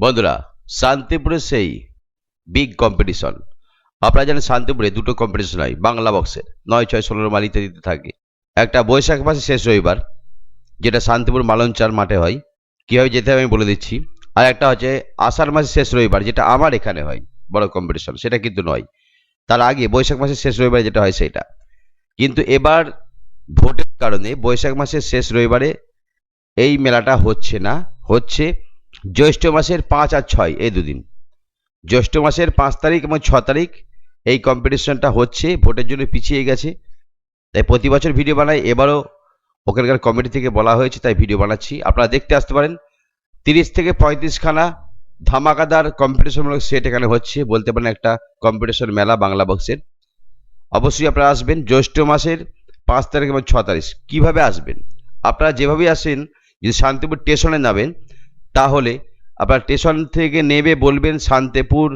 বন্ধুরা, শান্তিপুরে সেই বিগ কম্পিটিশন আপনারা জানেন শান্তিপুরে দুটো কম্পিটিশন হয়, বাংলা বক্সের নয়, ছয়, ষোলোর মাল ইত্যাদিতে থাকে। একটা বৈশাখ মাসে শেষ রবিবার, যেটা শান্তিপুর মালঞ্চার মাঠে হয়। কীভাবে যেতে হবে আমি বলে দিচ্ছি। আর একটা হচ্ছে আষাঢ় মাসের শেষ রবিবার, যেটা আমার এখানে হয়, বড় কম্পিটিশন সেটা কিন্তু নয়। তার আগে বৈশাখ মাসের শেষ রবিবারে যেটা হয় সেটা। কিন্তু এবার ভোটের কারণে বৈশাখ মাসের শেষ রবিবারে এই মেলাটা হচ্ছে না। হচ্ছে জ্যৈষ্ঠ মাসের পাঁচ আর ছয়, এই দুদিন। জ্যৈষ্ঠ মাসের পাঁচ তারিখ এবং ছ তারিখ এই কম্পিটিশনটা হচ্ছে, ভোটের জন্য পিছিয়ে গেছে। তাই প্রতি বছর ভিডিও বানাই, এবারও ওখানকার কমিটি থেকে বলা হয়েছে, তাই ভিডিও বানাচ্ছি। আপনারা দেখতে আসতে পারেন, তিরিশ থেকে পঁয়ত্রিশখানা ধামাকাদার কম্পিটিশনমূলক সেট এখানে হচ্ছে, বলতে পারেন একটা কম্পিটিশন মেলা, বাংলা বক্সের অবশ্যই আপনারা আসবেন, জ্যৈষ্ঠ মাসের পাঁচ তারিখ এবং ছ তারিখ। কীভাবে আসবেন? আপনারা যেভাবেই আসেন, যদি শান্তিপুর স্টেশনে নামেন তাহলে আপনার স্টেশন থেকে নেবে বলবেন শান্তিপুর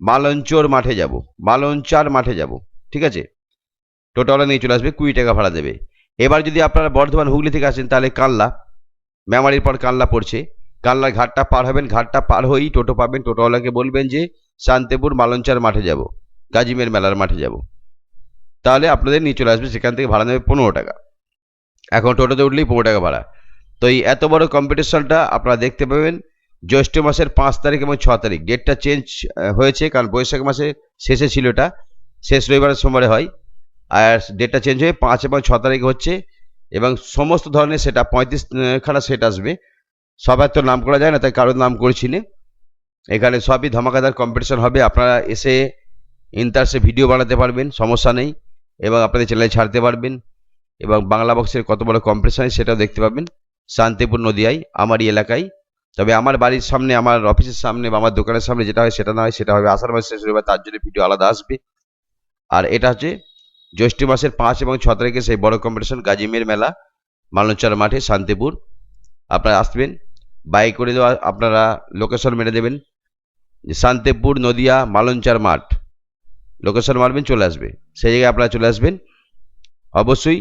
মালঞ্চর মাঠে যাব, মালঞ্চার মাঠে যাব, ঠিক আছে? টোটোওয়ালা নিয়ে চলে আসবে কুড়ি টাকা ভাড়া দেবে। এবার যদি আপনারা বর্ধমান হুগলি থেকে আসেন তাহলে কানলা মেমারির পর কানলা পড়ছে। কানলার ঘাটটা পার হবেন, ঘাটটা পার হয়েই টোটো পাবেন। টোটোওয়ালাকে বলবেন যে শান্তিপুর মালঞ্চার মাঠে যাব, গাজিমের মেলার মাঠে যাব। তাহলে আপনাদের নিয়ে চলে আসবে, সেখান থেকে ভাড়া নেবে পনেরো টাকা। এখন টোটোতে উঠলেই পনেরো টাকা ভাড়া। তো এই এত বড় কম্পিটিশনটা আপনারা দেখতে পাবেন। জ্যৈষ্ঠ মাসের পাঁচ তারিখ এবং ছ তারিখ। ডেটটা চেঞ্জ হয়েছে কারণ বৈশাখ মাসে শেষে ছিল এটা। শেষ রবিবারের সোমবারে হয়। আর ডেটটা চেঞ্জ হয়ে পাঁচ এবং ছ তারিখ হচ্ছে এবং সমস্ত ধরনের সেটা পঁয়ত্রিশ খানা সেট আসবে। সবার তো নাম করা যায় না, তাই কারোর নাম করছি না এখানে সবই ধামাকাদার কম্পিটিশন হবে। আপনারা এসে ইন্টারসে ভিডিও বানাতে পারবেন, সমস্যা নেই। এবং আপনাদের চ্যানেলে ছাড়তে পারবেন। এবং বাংলা বক্সের কত বড় কম্পিটিশন সেটাও দেখতে পাবেন। শান্তিপুর নদিয়ায় আমারই এলাকায়। তবে আমার বাড়ির সামনে, আমার অফিসের সামনে বা আমার দোকানের সামনে যেটা হয় সেটা না হয়, সেটা হবে আষাঢ় মাসে শেষ রবিবার, তার জন্য ভিডিও আলাদা আসবে। আর এটা হচ্ছে জ্যৈষ্ঠ মাসের পাঁচ এবং ছ তারিখে সেই বড় কম্পিটিশন গাজিমের মেলা মালঞ্চার মাঠে, শান্তিপুর। আপনারা আসবেন বাইক করে দেওয়া, আপনারা লোকেশন মেরে দেবেন। শান্তিপুর, নদিয়া মালঞ্চার মাঠ। লোকেশন মারবেন, চলে আসবে। সেই জায়গায় আপনারা চলে আসবেন। অবশ্যই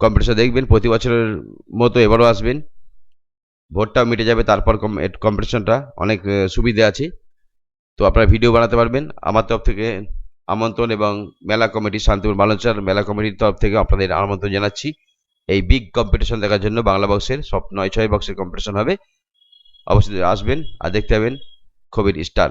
কম্পিটিশন দেখবেন, প্রতি বছরের মতো এবারও আসবেন। ভোটটাও মিটে যাবে, তারপর কম্পিটিশনটা অনেক সুবিধা আছে। তো আপনারা ভিডিও বানাতে পারবেন। আমার তরফ থেকে আমন্ত্রণ এবং মেলা কমিটি, শান্তিপুর মালঞ্চার মেলা কমিটির তরফ থেকে আপনাদের আমন্ত্রণ জানাচ্ছি। এই বিগ কম্পিটিশন দেখার জন্য বাংলা বক্সের সব নয়, ছয় বক্সের কম্পিটিশন হবে। অবশ্যই আসবেন আর দেখতে পাবেন। খবির স্টার